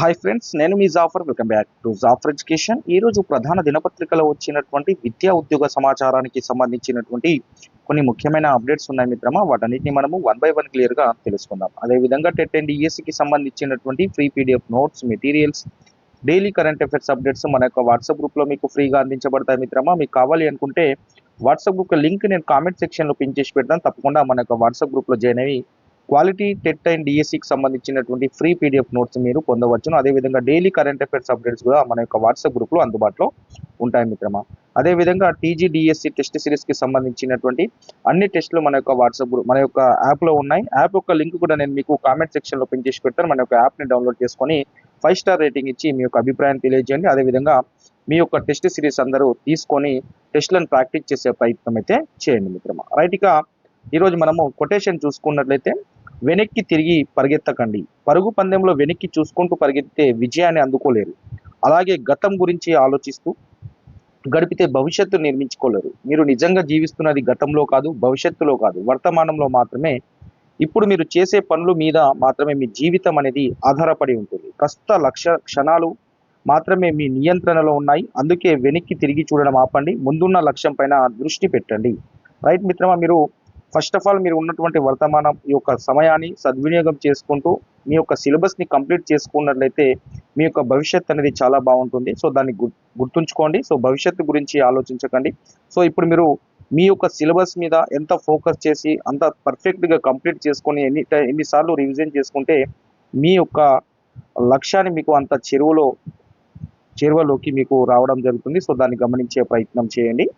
Hi friends నేను మీ Jaffar. Welcome back to Jaffar education ఈ రోజు ప్రధాన దినపత్రికలో వచ్చినటువంటి విద్యా ఉద్యోగ సమాచారానికి సంబంధించినటువంటి కొన్ని ముఖ్యమైన అప్డేట్స్ ఉన్నాయి మిత్రమా. వాటన్నిటిని మనము వన్ బై వన్ క్లియర్గా తెలుసుకుందాం. అదేవిధంగా టెట్ అండ్ ఈఎస్సికి సంబంధించినటువంటి free PDF notes materials daily current affairs updates మన యొక్క వాట్సాప్ గ్రూప్లో మీకు ఫ్రీగా అందించబడతాయి మిత్రమా. మీకు కావాలి అనుకుంటే వాట్సాప్ గ్రూప్ లింక్ నేను కామెంట్ సెక్షన్లో పిన్ చేసి పెడతాను. తప్పకుండా మన యొక్క వాట్సాప్ గ్రూప్లో జాయిన్ అయ్యి క్వాలిటీ టెట్ అండ్ డిఎస్సికి సంబంధించినటువంటి ఫ్రీ పీడిఎఫ్ నోట్స్ మీరు పొందవచ్చును. అదేవిధంగా డైలీ కరెంట్ అఫైర్స్ అప్డేట్స్ కూడా మన యొక్క వాట్సాప్ గ్రూప్లో అందుబాటులో ఉంటాయి మిత్రమా. అదేవిధంగా టీజీ డిఎస్సి టెస్ట్ సిరీస్కి సంబంధించినటువంటి అన్ని టెస్టులు మన యొక్క వాట్సాప్ గ్రూప్ మన యొక్క యాప్లో ఉన్నాయి. యాప్ యొక్క లింక్ కూడా నేను మీకు కామెంట్ సెక్షన్లో పిన్ చేసి పెడతాను. మన యొక్క యాప్ని డౌన్లోడ్ చేసుకొని ఫైవ్ స్టార్ రేటింగ్ ఇచ్చి మీ యొక్క అభిప్రాయం తెలియజేయండి. అదేవిధంగా మీ యొక్క టెస్ట్ సిరీస్ అందరూ తీసుకొని టెస్ట్లను ప్రాక్టీస్ చేసే ప్రయత్నం అయితే చేయండి మిత్రమా. రైట్ ఇక ఈరోజు మనము కొటేషన్ చూసుకున్నట్లయితే వెనక్కి తిరిగి పరిగెత్తకండి. పరుగు పందెంలో వెనక్కి చూసుకుంటూ పరిగెత్తితే విజయాన్ని అందుకోలేరు. అలాగే గతం గురించి ఆలోచిస్తూ గడిపితే భవిష్యత్తు నిర్మించుకోలేరు. మీరు నిజంగా జీవిస్తున్నది గతంలో కాదు భవిష్యత్తులో కాదు. వర్తమానంలో మాత్రమే ఇప్పుడు మీరు చేసే పనుల మీద మాత్రమే మీ జీవితం అనేది ఆధారపడి ఉంటుంది. ప్రస్తుత లక్ష క్షణాలు మాత్రమే మీ నియంత్రణలో ఉన్నాయి. అందుకే వెనక్కి తిరిగి చూడడం ఆపండి. ముందున్న లక్ష్యం పైన దృష్టి పెట్టండి. రైట్ మిత్రమా మీరు ఫస్ట్ ఆఫ్ ఆల్ మీరు ఉన్నటువంటి వర్తమానం ఈ యొక్క సమయాన్ని సద్వినియోగం చేసుకుంటూ మీ యొక్క సిలబస్ని కంప్లీట్ చేసుకున్నట్లయితే మీ యొక్క భవిష్యత్ అనేది చాలా బాగుంటుంది. సో దాన్ని గు- గుర్తుంచుకోండి. సో భవిష్యత్తు గురించి ఆలోచించకండి. సో ఇప్పుడు మీరు మీ యొక్క సిలబస్ మీద ఎంత ఫోకస్ చేసి అంత పర్ఫెక్ట్గా కంప్లీట్ చేసుకొని ఎన్ని ఎన్నిసార్లు రివిజన్ చేసుకుంటే మీ యొక్క లక్ష్యాన్ని మీకు అంత చెరువులో చేరువలోకి మీకు రావడం జరుగుతుంది. సో దాన్ని గమనించే ప్రయత్నం చేయండి.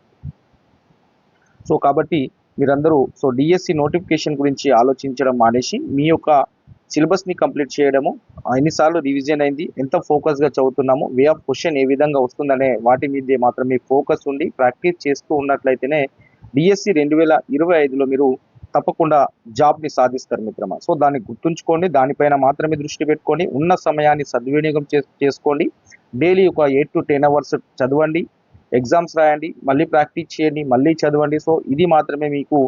సో కాబట్టి మీరందరూ సో డిఎస్సి నోటిఫికేషన్ గురించి ఆలోచించడం మానేసి మీ యొక్క సిలబస్ని కంప్లీట్ చేయడము ఎన్నిసార్లు రివిజన్ అయింది ఎంత ఫోకస్గా చదువుతున్నాము వే ఆఫ్ క్వశ్చన్ ఏ విధంగా వస్తుందనే వాటి మీదే మాత్రమే ఫోకస్ ఉండి ప్రాక్టీస్ చేస్తూ ఉన్నట్లయితేనే డిఎస్సి రెండు వేల ఇరవై ఐదులో మీరు తప్పకుండా జాబ్ని సాధిస్తారు మిత్రమా. సో దాన్ని గుర్తుంచుకోండి దానిపైన మాత్రమే దృష్టి పెట్టుకొని ఉన్న సమయాన్ని సద్వినియోగం చే- చేసుకోండి. డైలీ ఒక ఎయిట్ టు టెన్ అవర్స్ చదవండి. ఎగ్జామ్స్ రాయండి మళ్ళీ ప్రాక్టీస్ చేయండి మళ్ళీ చదవండి. సో ఇది మాత్రమే మీకు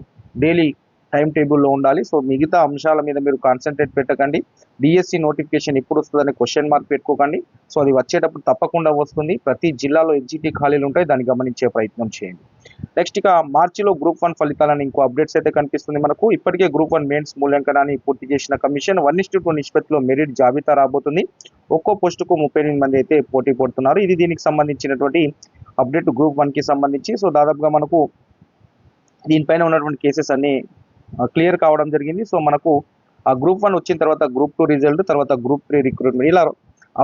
డైలీ టైం టేబుల్లో ఉండాలి. సో మిగతా అంశాల మీద మీరు కాన్సన్ట్రేట్ పెట్టకండి. డిఎస్సి నోటిఫికేషన్ ఎప్పుడు వస్తుందని క్వశ్చన్ మార్క్ పెట్టుకోకండి. సో అది వచ్చేటప్పుడు తప్పకుండా వస్తుంది. ప్రతి జిల్లాలో ఎగ్జిటీ ఖాళీలు ఉంటాయి. దాన్ని గమనించే ప్రయత్నం చేయండి. నెక్స్ట్ ఇక మార్చిలో గ్రూప్ వన్ ఫలితాలను ఇంకో అప్డేట్స్ అయితే కనిపిస్తుంది మనకు. ఇప్పటికే గ్రూప్ వన్ మెయిన్స్ మూల్యాంకనాన్ని పూర్తి చేసిన commission one is to two నిష్పత్తిలో మెరిట్ జాబితా రాబోతుంది. ఒక్కో పోస్టుకు ముప్పై ఎనిమిది మంది అయితే పోటీ పడుతున్నారు. ఇది దీనికి సంబంధించినటువంటి అప్డేట్ గ్రూప్ వన్కి సంబంధించి. సో దాదాపుగా మనకు దీనిపైన ఉన్నటువంటి కేసెస్ అన్నీ క్లియర్ కావడం జరిగింది. సో మనకు ఆ గ్రూప్ వన్ వచ్చిన తర్వాత గ్రూప్ టూ రిజల్ట్ తర్వాత గ్రూప్ త్రీ రిక్రూట్మెంట్ ఇలా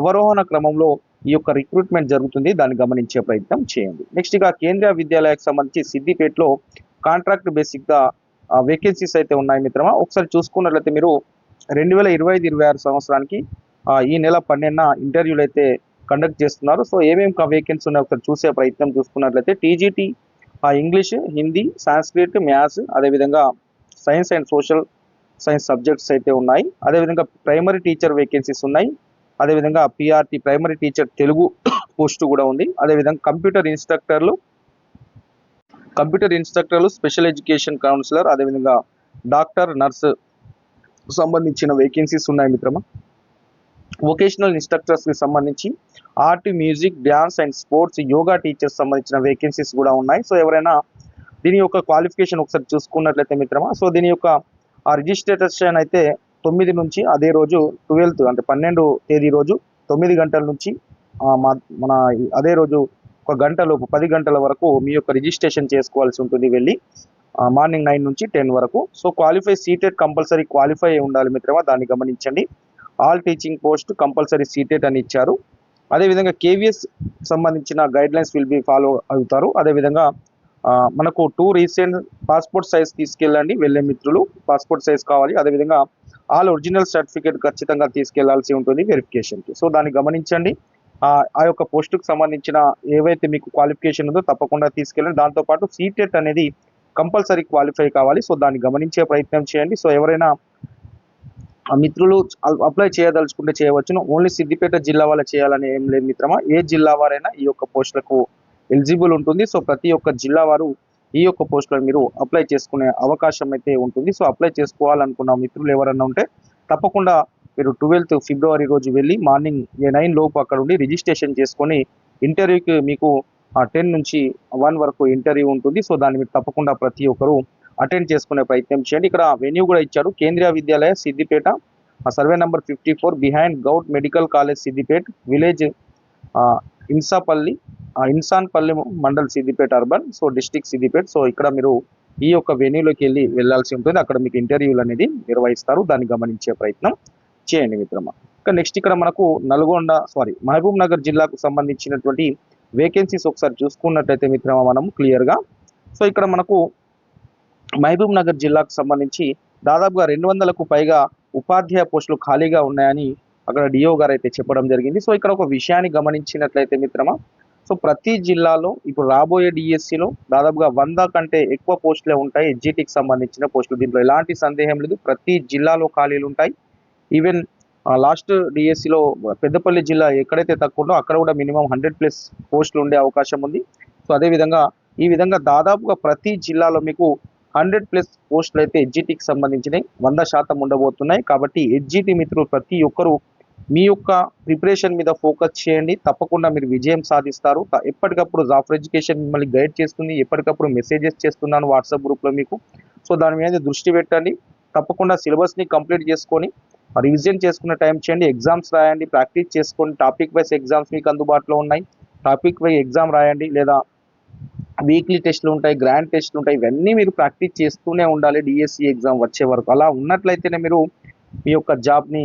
అవరోహణ క్రమంలో ఈ యొక్క రిక్రూట్మెంట్ జరుగుతుంది. దాన్ని గమనించే ప్రయత్నం చేయండి. నెక్స్ట్ ఇక కేంద్రీయ విద్యాలయానికి సంబంధించి సిద్దిపేటలో కాంట్రాక్ట్ బేసిక్గా వేకెన్సీస్ అయితే ఉన్నాయి మిత్రమా? ఒకసారి చూసుకున్నట్లయితే మీరు రెండు వేల ఇరవై ఐదు ఇరవై ఆరు సంవత్సరానికి ఈ నెల పన్నెండున ఇంటర్వ్యూలు అయితే కండక్ట్ చేస్తున్నారు. సో ఏమేమి వేకెన్సీ ఉన్నాయో ఒకసారి చూసే ప్రయత్నం చూసుకున్నట్లయితే TGT English Hindi Sanskrit maths అదేవిధంగా science and social science subjects అయితే ఉన్నాయి. అదేవిధంగా ప్రైమరీ టీచర్ వేకెన్సీస్ ఉన్నాయి. అదేవిధంగా PRT primary teacher Telugu post కూడా ఉంది. అదేవిధంగా కంప్యూటర్ ఇన్స్ట్రక్టర్లు కంప్యూటర్ ఇన్స్ట్రక్టర్లు స్పెషల్ ఎడ్యుకేషన్ కౌన్సిలర్ అదేవిధంగా డాక్టర్ నర్సు సంబంధించిన వేకెన్సీస్ ఉన్నాయి మిత్రమా? వొకేషనల్ ఇన్స్ట్రక్టర్స్కి సంబంధించి art music dance and sports yoga teachers సంబంధించిన వేకెన్సీస్ కూడా ఉన్నాయి. సో ఎవరైనా దీని యొక్క క్వాలిఫికేషన్ ఒకసారి చూసుకున్నట్లయితే మిత్రమా సో దీని యొక్క ఆ రిజిస్ట్రేషన్ అయితే తొమ్మిది నుంచి అదే రోజు ట్వెల్త్ అంటే పన్నెండు తేదీ రోజు తొమ్మిది గంటల నుంచి మా- మన అదే రోజు ఒక గంటలోపు పది గంటల వరకు మీ యొక్క రిజిస్ట్రేషన్ చేసుకోవాల్సి ఉంటుంది వెళ్ళి మార్నింగ్ నైన్ నుంచి టెన్ వరకు. So qualify CTET compulsory qualify ఉండాలి మిత్రమా దాన్ని గమనించండి. All teaching post compulsory CTET అని ఇచ్చారు. అదేవిధంగా కేవీఎస్ సంబంధించిన guidelines will be follow అవుతారు. అదేవిధంగా మనకు టూ రీసెంట్ పాస్పోర్ట్ సైజ్ తీసుకెళ్ళండి వెళ్ళే మిత్రులు పాస్పోర్ట్ సైజ్ కావాలి. అదేవిధంగా ఆల్ ఒరిజినల్ సర్టిఫికేట్ ఖచ్చితంగా తీసుకెళ్ళాల్సి ఉంటుంది వెరిఫికేషన్కి సో దాన్ని గమనించండి. ఆ యొక్క పోస్టుకు సంబంధించిన ఏవైతే మీకు క్వాలిఫికేషన్ ఉందో తప్పకుండా తీసుకెళ్ళండి. దాంతోపాటు సీటెట్ అనేది కంపల్సరీ క్వాలిఫై కావాలి. సో దాన్ని గమనించే ప్రయత్నం చేయండి. సో ఎవరైనా మిత్రులు అప్లై చేయదలుచుకుంటే చేయవచ్చును. ఓన్లీ సిద్దిపేట జిల్లా వాళ్ళు చేయాలని ఏం లేదు మిత్రమా. ఏ జిల్లా వారైనా ఈ యొక్క పోస్టులకు ఎలిజిబుల్ ఉంటుంది. సో ప్రతి ఒక్క జిల్లా వారు ఈ యొక్క పోస్టులను మీరు అప్లై చేసుకునే అవకాశం అయితే ఉంటుంది. సో అప్లై చేసుకోవాలనుకున్న మిత్రులు ఎవరైనా ఉంటే తప్పకుండా మీరు ట్వెల్త్ ఫిబ్రవరి రోజు వెళ్ళి మార్నింగ్ నైన్ లోపు అక్కడ ఉండి రిజిస్ట్రేషన్ చేసుకొని ఇంటర్వ్యూకి మీకు టెన్ నుంచి వన్ వరకు ఇంటర్వ్యూ ఉంటుంది. సో దాన్ని మీరు తప్పకుండా ప్రతి ఒక్కరు అటెండ్ చేసుకునే ప్రయత్నం చేయండి. ఇక్కడ వెన్యూ కూడా ఇచ్చారు. Kendriya Vidyalaya Siddipet survey number fifty four behind govt medical college Siddipet village Insapalli Insanpalli mandal Siddipet urban so district Siddipet. So ఇక్కడ మీరు ఈ యొక్క వెన్యూలోకి వెళ్ళి వెళ్ళాల్సి ఉంటుంది. అక్కడ మీకు ఇంటర్వ్యూలు అనేది నిర్వహిస్తారు. దాన్ని గమనించే ప్రయత్నం చేయండి మిత్రమా. ఇక నెక్స్ట్ ఇక్కడ మనకు నల్గొండ సారీ మహబూబ్ నగర్ జిల్లాకు సంబంధించినటువంటి వేకెన్సీస్ ఒకసారి చూసుకున్నట్లయితే మిత్రమా మనం క్లియర్గా సో ఇక్కడ మనకు మహబూబ్ నగర్ జిల్లాకు సంబంధించి దాదాపుగా రెండు వందలకు పైగా ఉపాధ్యాయ పోస్టులు ఖాళీగా ఉన్నాయని అక్కడ డిఓ గారు అయితే చెప్పడం జరిగింది. సో ఇక్కడ ఒక విషయాన్ని గమనించినట్లయితే మిత్రమా సో ప్రతి జిల్లాలో ఇప్పుడు రాబోయే డిఎస్సిలో దాదాపుగా వంద కంటే ఎక్కువ పోస్టులే ఉంటాయి ఎడ్జిటికి సంబంధించిన పోస్టులు. దీంట్లో ఎలాంటి సందేహం లేదు. ప్రతి జిల్లాలో ఖాళీలు ఉంటాయి. ఈవెన్ లాస్ట్ డిఎస్సిలో పెద్దపల్లి జిల్లా ఎక్కడైతే తక్కువ ఉందో అక్కడ కూడా మినిమం హండ్రెడ్ ప్లస్ పోస్టులు ఉండే అవకాశం ఉంది. సో అదేవిధంగా ఈ విధంగా దాదాపుగా ప్రతి జిల్లాలో మీకు హండ్రెడ్ ప్లస్ పోస్టులు అయితే ఎడ్జిటీకి సంబంధించినవి. వంద శాతం ఉండబోతున్నాయి. కాబట్టి ఎడ్జిటీ మిత్రులు ప్రతి ఒక్కరూ మీ యొక్క ప్రిపరేషన్ మీద ఫోకస్ చేయండి. తప్పకుండా మీరు విజయం సాధిస్తారు. ఎప్పటికప్పుడు జాఫర్ ఎడ్యుకేషన్ మిమ్మల్ని గైడ్ చేస్తుంది. ఎప్పటికప్పుడు మెసేజెస్ చేస్తున్నాను వాట్సాప్ గ్రూప్లో మీకు. సో దాని మీద దృష్టి పెట్టండి. తప్పకుండా సిలబస్ని కంప్లీట్ చేసుకొని రివిజన్ చేసుకున్న టైం చేయండి. ఎగ్జామ్స్ రాయండి. ప్రాక్టీస్ చేసుకోండి టాపిక్ వైజ్ ఎగ్జామ్స్ మీకు అందుబాటులో ఉన్నాయి. టాపిక్ వైజ్ ఎగ్జామ్ రాయండి లేదా వీక్లీ టెస్ట్లు ఉంటాయి గ్రాండ్ టెస్ట్లు ఉంటాయి ఇవన్నీ మీరు ప్రాక్టీస్ చేస్తూనే ఉండాలి. డిఎస్సి ఎగ్జామ్ వచ్చే వరకు. అలా ఉన్నట్లయితేనే మీరు మీ యొక్క జాబ్ని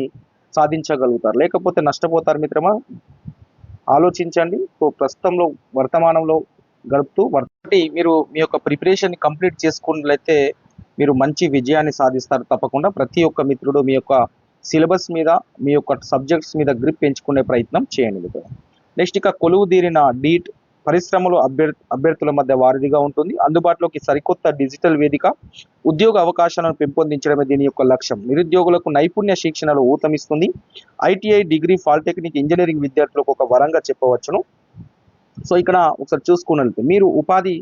సాధించగలుగుతారు. లేకపోతే నష్టపోతారు మిత్రమా? ఆలోచించండి. సో ప్రస్తుతంలో వర్తమానంలో గడుపుతూ వర్తి మీరు మీ యొక్క ప్రిపరేషన్ కంప్లీట్ చేసుకున్నట్లయితే మీరు మంచి విజయాన్ని సాధిస్తారు తప్పకుండా. ప్రతి ఒక్క మిత్రుడు మీ యొక్క సిలబస్ మీద మీ యొక్క సబ్జెక్ట్స్ మీద గ్రిప్ పెంచుకునే ప్రయత్నం చేయండి మిత్రుడు నెక్స్ట్ ఇక కొలువు తీరిన డీట్ పరిశ్రమలు అభ్యర్థి అభ్యర్థుల మధ్య వారిదిగా ఉంటుంది. అందుబాటులోకి సరికొత్త డిజిటల్ వేదిక ఉద్యోగ అవకాశాలను పెంపొందించడమే దీని యొక్క లక్ష్యం. నిరుద్యోగులకు నైపుణ్య శిక్షణలో ఊతమిస్తుంది. ఐటీఐ డిగ్రీ పాలిటెక్నిక్ ఇంజనీరింగ్ విద్యార్థులకు ఒక వరంగా చెప్పవచ్చును. సో ఇక్కడ ఒకసారి చూసుకున్నట్లయితే మీరు ఉపాధి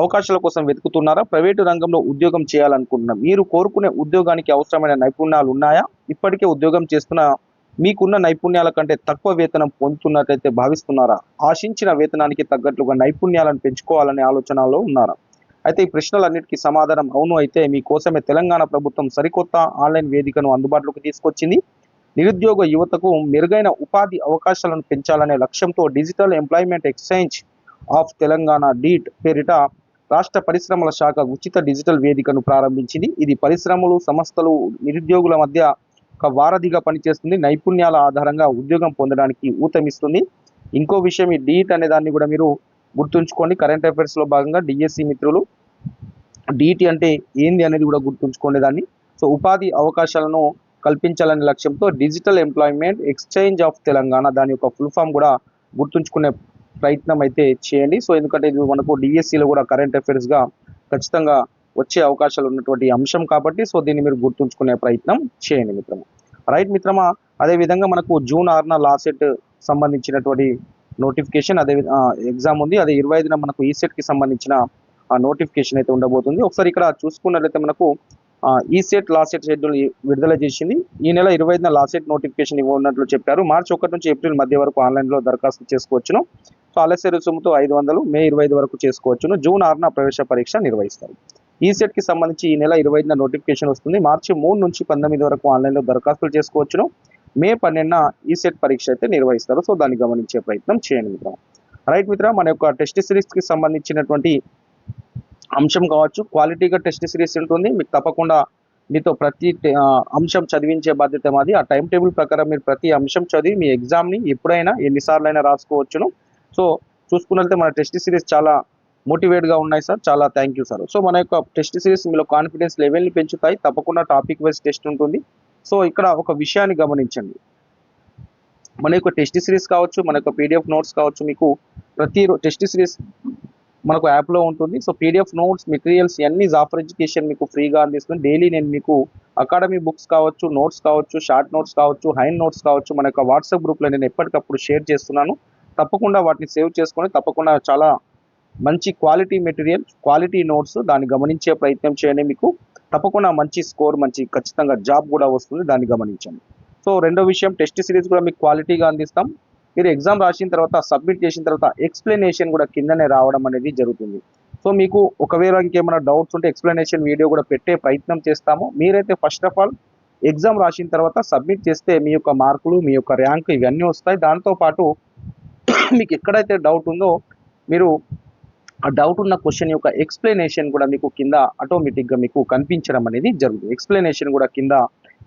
అవకాశాల కోసం వెతుకుతున్నారా? ప్రైవేటు రంగంలో ఉద్యోగం చేయాలనుకుంటున్నారా మీరు కోరుకునే ఉద్యోగానికి అవసరమైన నైపుణ్యాలు ఉన్నాయా? ఇప్పటికే ఉద్యోగం చేస్తున్న మీకున్న నైపుణ్యాల కంటే తక్కువ వేతనం పొందుతున్నట్లయితే భావిస్తున్నారా? ఆశించిన వేతనానికి తగ్గట్లుగా నైపుణ్యాలను పెంచుకోవాలనే ఆలోచనలో ఉన్నారా? అయితే ఈ ప్రశ్నలన్నిటికీ సమాధానం అవును అయితే మీకోసమే తెలంగాణ ప్రభుత్వం సరికొత్త ఆన్లైన్ వేదికను అందుబాటులోకి తీసుకొచ్చింది. నిరుద్యోగ యువతకు మెరుగైన ఉపాధి అవకాశాలను పెంచాలనే లక్ష్యంతో digital employment exchange of Telangana DEET పేరిట రాష్ట్ర పరిశ్రమల శాఖ ఉచిత డిజిటల్ వేదికను ప్రారంభించింది. ఇది పరిశ్రమలు సంస్థలు నిరుద్యోగుల మధ్య ఒక వారధిగా పనిచేస్తుంది. నైపుణ్యాల ఆధారంగా ఉద్యోగం పొందడానికి ఊతమిస్తుంది. ఇంకో విషయం ఈ డీట్ అనే దాన్ని కూడా మీరు గుర్తుంచుకోండి. కరెంట్ అఫైర్స్లో భాగంగా డిఎస్సి మిత్రులు డిఈటి అంటే ఏంది అనేది కూడా గుర్తుంచుకోండి దాన్ని. సో ఉపాధి అవకాశాలను కల్పించాలనే లక్ష్యంతో digital employment exchange of Telangana దాని యొక్క ఫుల్ ఫామ్ కూడా గుర్తుంచుకునే ప్రయత్నం అయితే చేయండి. సో ఎందుకంటే ఇది మనకు డిఎస్సిలో కూడా కరెంట్ అఫైర్స్గా ఖచ్చితంగా వచ్చే అవకాశాలు ఉన్నటువంటి అంశం కాబట్టి సో దీన్ని మీరు గుర్తుంచుకునే ప్రయత్నం చేయండి మిత్రమా. రైట్ మిత్రమా అదే విధంగా మనకు జూన్ ఆరున లాసెట్ సంబంధించినటువంటి నోటిఫికేషన్ అదే ఎగ్జామ్ ఉంది. అదే ఇరవై ఐదున మనకు ఈసెట్కి సంబంధించిన నోటిఫికేషన్ అయితే ఉండబోతుంది. ఒకసారి ఇక్కడ చూసుకున్నట్లయితే మనకు ఈసెట్ లాసెట్ షెడ్యూల్ విడుదల చేసింది. ఈ నెల ఇరవై ఐదున లాసెట్ నోటిఫికేషన్ ఇవ్వనున్నట్లు చెప్పారు. మార్చి ఒకటి నుంచి ఏప్రిల్ మధ్య వరకు ఆన్లైన్లో దరఖాస్తు చేసుకోవచ్చును. సో ఆలస్య రుసుముతో ఐదు వందలు మే ఇరవై ఐదు వరకు చేసుకోవచ్చును. జూన్ ఆరున ప్రవేశ పరీక్ష నిర్వహిస్తారు. ఈ కి సంబంధించి ఈ నెల ఇరవై ఐదున నోటిఫికేషన్ వస్తుంది. మార్చి మూడు నుంచి పంతొమ్మిది వరకు ఆన్లైన్లో దరఖాస్తులు చేసుకోవచ్చును. మే పన్నెండున ఈ సెట్ పరీక్ష అయితే నిర్వహిస్తారు. సో దాన్ని గమనించే ప్రయత్నం చేయండి మిత్రం రైట్ మిత్ర మన యొక్క టెస్ట్ సిరీస్కి సంబంధించినటువంటి అంశం కావచ్చు. క్వాలిటీగా టెస్ట్ సిరీస్ ఉంటుంది. మీకు తప్పకుండా మీతో ప్రతి అంశం చదివించే బాధ్యత మాది. ఆ టైం టేబుల్ ప్రకారం మీరు ప్రతి అంశం చదివి మీ ఎగ్జామ్ని ఎప్పుడైనా ఎన్నిసార్లు అయినా రాసుకోవచ్చును. సో చూసుకున్నట్లయితే మన టెస్ట్ సిరీస్ చాలా మోటివేట్గా ఉన్నాయి సార్. చాలా థ్యాంక్ యూ సార్. సో మన యొక్క టెస్ట్ సిరీస్ మీలో కాన్ఫిడెన్స్ లెవెల్ని పెంచుతాయి. తప్పకుండా టాపిక్ వైజ్ టెస్ట్ ఉంటుంది. సో ఇక్కడ ఒక విషయాన్ని గమనించండి. మన యొక్క టెస్ట్ సిరీస్ కావచ్చు మన యొక్క పీడిఎఫ్ నోట్స్ కావచ్చు మీకు ప్రతి టెస్ట్ సిరీస్ మనకు యాప్లో ఉంటుంది. సో పీడిఎఫ్ నోట్స్ మెటీరియల్స్ అన్ని జాఫర్ ఎడ్యుకేషన్ మీకు ఫ్రీగా అందిస్తుంది. డైలీ నేను మీకు అకాడమీ బుక్స్ కావచ్చు నోట్స్ కావచ్చు షార్ట్ నోట్స్ కావచ్చు హైన్ నోట్స్ కావచ్చు మన యొక్క వాట్సాప్ గ్రూప్లో నేను ఎప్పటికప్పుడు షేర్ చేస్తున్నాను. తప్పకుండా వాటిని సేవ్ చేసుకొని తప్పకుండా చాలా మంచి క్వాలిటీ మెటీరియల్ క్వాలిటీ నోట్స్ దాన్ని గమనించే ప్రయత్నం చేయండి మీకు. తప్పకుండా మంచి స్కోర్ మంచి ఖచ్చితంగా జాబ్ కూడా వస్తుంది దాన్ని గమనించండి. సో రెండో విషయం టెస్ట్ సిరీస్ కూడా మీకు క్వాలిటీగా అందిస్తాం. మీరు ఎగ్జామ్ రాసిన తర్వాత సబ్మిట్ చేసిన తర్వాత ఎక్స్ప్లెనేషన్ కూడా కిందనే రావడం అనేది జరుగుతుంది. సో మీకు ఒకవేళ ఇంకేమైనా డౌట్స్ ఉంటే ఎక్స్ప్లెనేషన్ వీడియో కూడా పెట్టే ప్రయత్నం చేస్తాము. మీరైతే ఫస్ట్ ఆఫ్ ఆల్ ఎగ్జామ్ రాసిన తర్వాత సబ్మిట్ చేస్తే మీ యొక్క మార్కులు మీ యొక్క ర్యాంక్ ఇవన్నీ వస్తాయి. దాంతోపాటు మీకు ఎక్కడైతే డౌట్ ఉందో మీరు ఆ డౌట్ ఉన్న క్వశ్చన్ యొక్క ఎక్స్ప్లెనేషన్ కూడా మీకు కింద ఆటోమేటిక్గా మీకు కనిపించడం అనేది జరుగుతుంది. ఎక్స్ప్లెనేషన్ కూడా కింద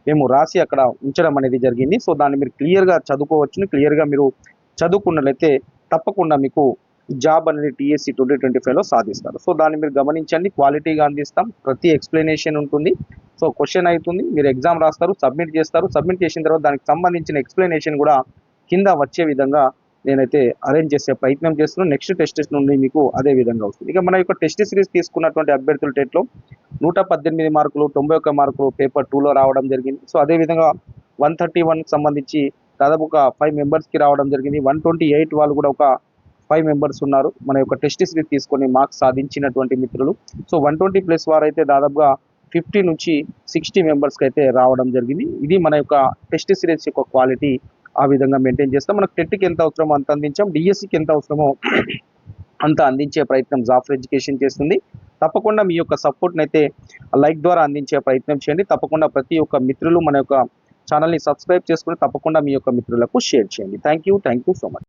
మేము రాసి అక్కడ ఉంచడం అనేది జరిగింది. సో దాన్ని మీరు క్లియర్గా చదువుకోవచ్చును. క్లియర్గా మీరు చదువుకున్నట్లయితే తప్పకుండా మీకు జాబ్ అనేది టీఎస్సీ ట్వంటీ ట్వంటీ ఫైవ్లో సాధిస్తారు. సో దాన్ని మీరు గమనించండి. క్వాలిటీగా అందిస్తాం. ప్రతి ఎక్స్ప్లెనేషన్ ఉంటుంది. సో క్వశ్చన్ అవుతుంది. మీరు ఎగ్జామ్ రాస్తారు సబ్మిట్ చేస్తారు. సబ్మిట్ చేసిన తర్వాత దానికి సంబంధించిన ఎక్స్ప్లెనేషన్ కూడా కింద వచ్చే విధంగా నేనైతే అరేంజ్ చేసే ప్రయత్నం చేస్తున్నాను నెక్స్ట్ టెస్ట్ నుండి మీకు అదే విధంగా వస్తుంది. ఇక మన యొక్క టెస్ట్ సిరీస్ తీసుకున్నటువంటి అభ్యర్థుల టెట్లో నూట పద్దెనిమిది మార్కులు తొంభై ఒక్క మార్కులు పేపర్ టూలో రావడం జరిగింది. సో అదే విధంగా వన్ థర్టీ వన్కి సంబంధించి దాదాపు ఒక ఫైవ్ మెంబర్స్కి రావడం జరిగింది. వన్ ట్వంటీ ఎయిట్ వాళ్ళు కూడా ఒక ఫైవ్ మెంబర్స్ ఉన్నారు. మన యొక్క టెస్ట్ సిరీస్ తీసుకొని మార్క్స్ సాధించినటువంటి మిత్రులు. సో వన్ ట్వంటీ ప్లస్ వారైతే దాదాపుగా ఫిఫ్టీ నుంచి సిక్స్టీ మెంబర్స్కి అయితే రావడం జరిగింది. ఇది మన యొక్క టెస్ట్ సిరీస్ యొక్క క్వాలిటీ ఆ విధంగా మెయింటైన్ చేస్తాం. మనకు టెట్కి ఎంత అవసరమో అంత అందించాం. డిఎస్సికి ఎంత అవసరమో అంత అందించే ప్రయత్నం జాఫర్ ఎడ్యుకేషన్ చేస్తుంది. తప్పకుండా మీ యొక్క సపోర్ట్ని అయితే లైక్ ద్వారా అందించే ప్రయత్నం చేయండి. తప్పకుండా ప్రతి ఒక్క మిత్రులు మన యొక్క ఛానల్ని సబ్స్క్రైబ్ చేసుకుని తప్పకుండా మీ యొక్క మిత్రులకు షేర్ చేయండి. Thank you thank you so much